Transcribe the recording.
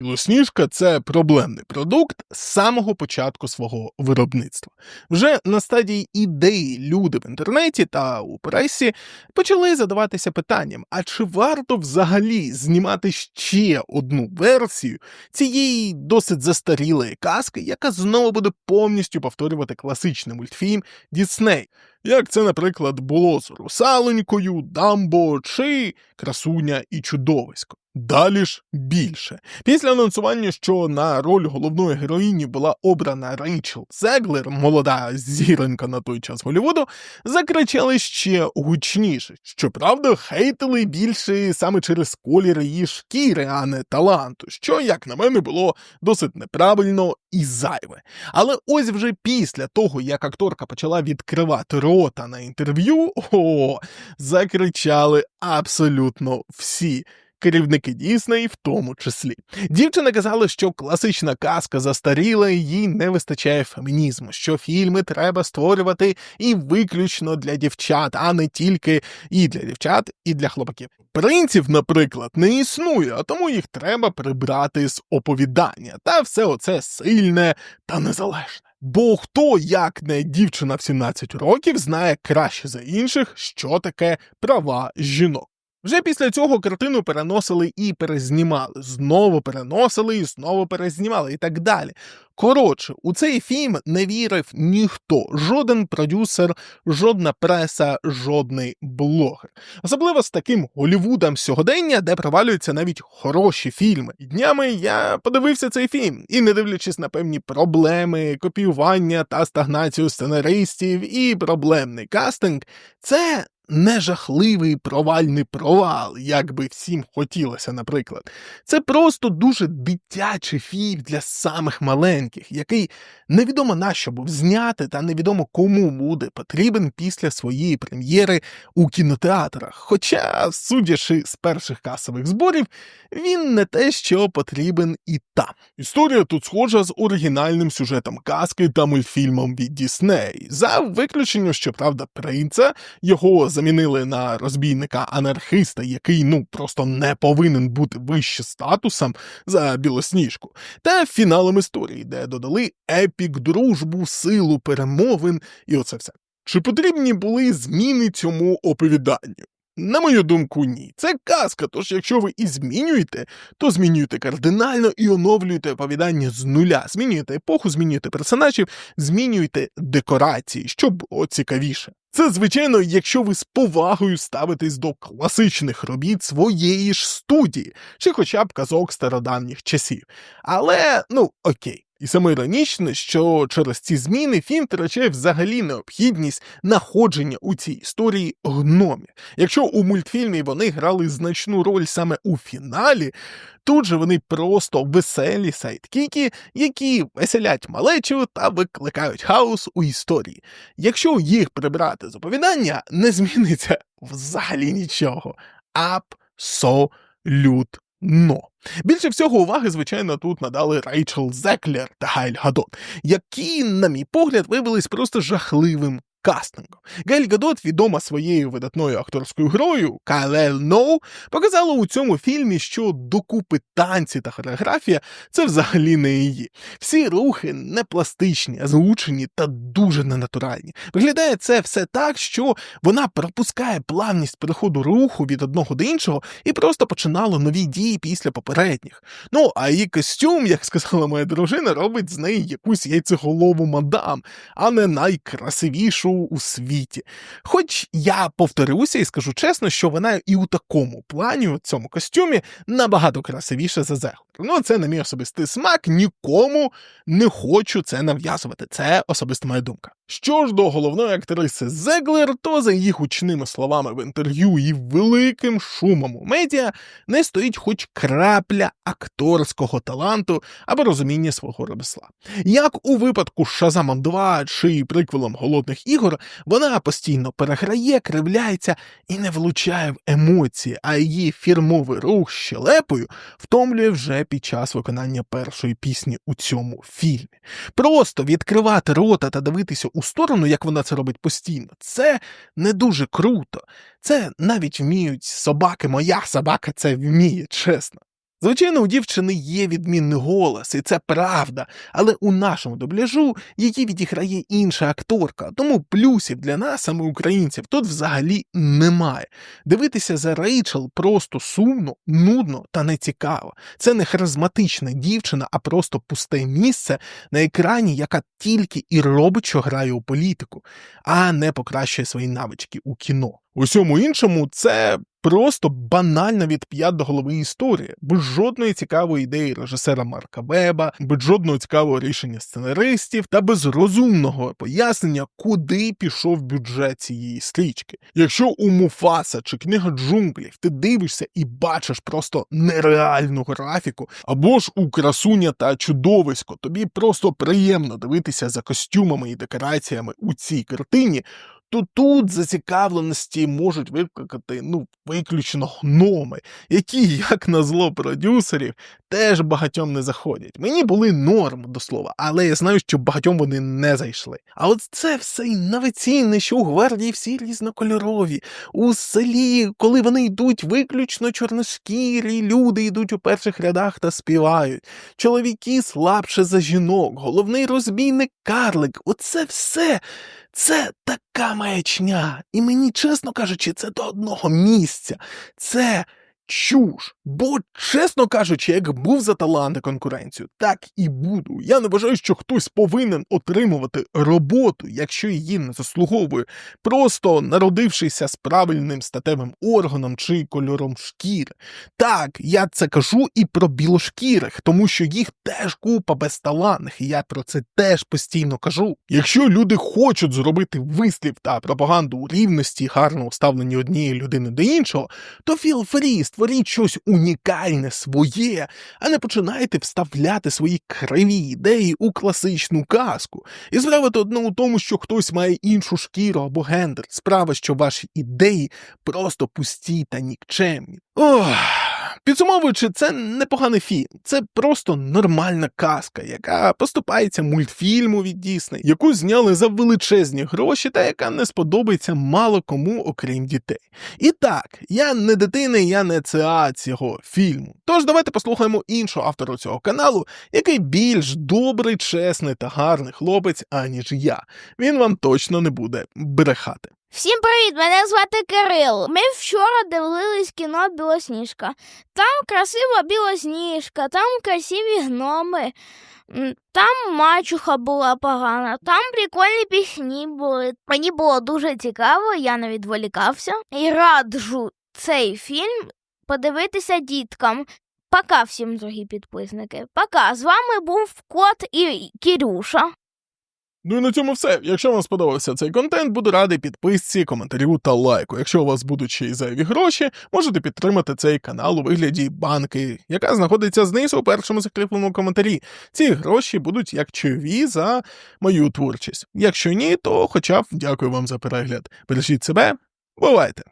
Білосніжка це проблемний продукт з самого початку свого виробництва. Вже на стадії ідеї люди в інтернеті та у пресі почали задаватися питанням: а чи варто взагалі знімати ще одну версію цієї досить застарілої казки, яка знову буде повністю повторювати класичний мультфільм Дісней? Як це, наприклад, було з русалонькою, Дамбо чи красуня і чудовисько. Далі ж більше. Після анонсування, що на роль головної героїні була обрана Рейчел Зеглер, молода зіронька на той час Голлівуду, закричали ще гучніше. Щоправда, хейтили більше саме через колір її шкіри, а не таланту, що, як на мене, було досить неправильно і зайве. Але ось вже після того, як акторка почала відкривати рота на інтерв'ю, о, закричали абсолютно всі керівники Дісней в тому числі. Дівчина казала, що класична казка застаріла, і їй не вистачає фемінізму, що фільми треба створювати і виключно для дівчат, а не тільки і для дівчат, і для хлопаків. Принців, наприклад, не існує, а тому їх треба прибрати з оповідання, та все оце сильне та незалежне. Бо хто, як не дівчина в 17 років, знає краще за інших, що таке права жінок. Вже після цього картину переносили і перезнімали, знову переносили і знову перезнімали, і так далі. Коротше, у цей фільм не вірив ніхто, жоден продюсер, жодна преса, жодний блогер. Особливо з таким Голівудом сьогодення, де провалюються навіть хороші фільми. Днями я подивився цей фільм, і, не дивлячись на певні проблеми, копіювання та стагнацію сценаристів і проблемний кастинг, це не жахливий провальний провал, як би всім хотілося, наприклад. Це просто дуже дитячий фільм для самих маленьких, який невідомо на що був зняти, та невідомо кому буде потрібен після своєї прем'єри у кінотеатрах. Хоча, судячи з перших касових зборів, він не те, що потрібен і там. Історія тут схожа з оригінальним сюжетом казки та мультфільмом від Дісней, за виключенням, щоправда, принца його замінили на розбійника анархиста, який ну просто не повинен бути вище статусом за білосніжку, та фіналом історії, де додали епік, дружбу, силу перемовин і оце все. Чи потрібні були зміни цьому оповіданню? На мою думку, ні. Це казка, тож якщо ви і змінюєте, то змінюєте кардинально і оновлюєте оповідання з нуля. Змінюєте епоху, змінюєте персонажів, змінюєте декорації, щоб було цікавіше. Це, звичайно, якщо ви з повагою ставитесь до класичних робіт своєї ж студії, чи хоча б казок стародавніх часів. Але, ну окей. І саме іронічне, що через ці зміни фільм втрачає взагалі необхідність находження у цій історії гномів. Якщо у мультфільмі вони грали значну роль саме у фіналі, тут же вони просто веселі сайдкіки, які веселять малечу та викликають хаос у історії. Якщо їх прибрати з оповідання, не зміниться взагалі нічого. Абсолютно. Но. Більше всього уваги, звичайно, тут надали Рейчел Зеклер та Гайль Гадот, які, на мій погляд, виявились просто жахливим кастингом. Гель Гадот, відома своєю видатною акторською грою Кайлел Ноу, показала у цьому фільмі, що докупи танці та хореографія це взагалі не її. Всі рухи не пластичні, а звучені та дуже ненатуральні. Виглядає це все так, що вона пропускає плавність переходу руху від одного до іншого і просто починала нові дії після попередніх. Ну а її костюм, як сказала моя дружина, робить з неї якусь яйцеголову мадам, а не найкрасивішу шоу у світі. Хоч я повторюся і скажу чесно, що вона і у такому плані, у цьому костюмі, набагато красивіша за Зеглер. Ну, це не мій особистий смак, нікому не хочу це нав'язувати. Це особиста моя думка. Що ж до головної актриси Зеглер, то за її гучними словами в інтерв'ю і великим шумом у медіа не стоїть хоч крапля акторського таланту або розуміння свого ремесла. Як у випадку з Шазамом 2 чи приквелом голодних ігор, вона постійно переграє, кривляється і не влучає в емоції, а її фірмовий рух щелепою втомлює вже під час виконання першої пісні у цьому фільмі. Просто відкривати рота та дивитися у сторону, як вона це робить постійно, це не дуже круто. Це навіть вміють собаки, моя собака це вміє, чесно. Звичайно, у дівчини є відмінний голос, і це правда, але у нашому дубляжу її відіграє інша акторка, тому плюсів для нас, саме українців, тут взагалі немає. Дивитися за Рейчел просто сумно, нудно та нецікаво. Це не харизматична дівчина, а просто пусте місце на екрані, яка тільки і робить, що грає у політику, а не покращує свої навички у кіно. Усьому іншому це просто банальна від п'ят до голови історія, без жодної цікавої ідеї режисера Марка Веба, без жодного цікавого рішення сценаристів та без розумного пояснення, куди пішов бюджет цієї стрічки. Якщо у Муфаса чи книга джунглів ти дивишся і бачиш просто нереальну графіку, або ж у красуня та чудовисько, тобі просто приємно дивитися за костюмами і декораціями у цій картині то тут зацікавленості можуть викликати ну виключно гноми, які, як на зло продюсерів, теж багатьом не заходять. Мені були норм до слова, але я знаю, що багатьом вони не зайшли. А от це все інноваційне, що у гвардії всі різнокольорові. У селі, коли вони йдуть виключно чорношкірі, люди йдуть у перших рядах та співають. Чоловіки слабше за жінок, головний розбійник карлик. Оце все. Це така маячня, і мені, чесно кажучи, це до одного місця. Це чуш. Бо, чесно кажучи, як був за таланти конкуренцію, так і буду. Я не вважаю, що хтось повинен отримувати роботу, якщо її не заслуговує, просто народившися з правильним статевим органом чи кольором шкіри. Так, я це кажу і про білошкірих, тому що їх теж купа безталанних, і я про це теж постійно кажу. Якщо люди хочуть зробити вислів та пропаганду у рівності гарного ставлення однієї людини до іншого, то free, створіть щось унікальне своє, а не починайте вставляти свої криві ідеї у класичну казку. І справа то одне у тому, що хтось має іншу шкіру або гендер. Справа, що ваші ідеї просто пусті та нікчемні. Ох. Підсумовуючи, це непоганий фільм, це просто нормальна казка, яка поступається мультфільму від Дісней, яку зняли за величезні гроші, та яка не сподобається мало кому, окрім дітей. І так, я не дитина, я не ЦА цього фільму. Тож давайте послухаємо іншого автора цього каналу, який більш добрий, чесний та гарний хлопець, аніж я. Він вам точно не буде брехати. Всім привіт! Мене звати Кирил. Ми вчора дивились кіно Білосніжка. Там красива білосніжка, там красиві гноми, там мачуха була погана, там прикольні пісні були. Мені було дуже цікаво, я не відволікався. І раджу цей фільм подивитися діткам. Пока всім, дорогі підписники. Пока. З вами був Кот і Кірюша. Ну і на цьому все. Якщо вам сподобався цей контент, буду радий підписці, коментарю та лайку. Якщо у вас будуть ще й зайві гроші, можете підтримати цей канал у вигляді банки, яка знаходиться знизу у першому закріпленому коментарі. Ці гроші будуть як чайові за мою творчість. Якщо ні, то хоча б дякую вам за перегляд. Бережіть себе, бувайте!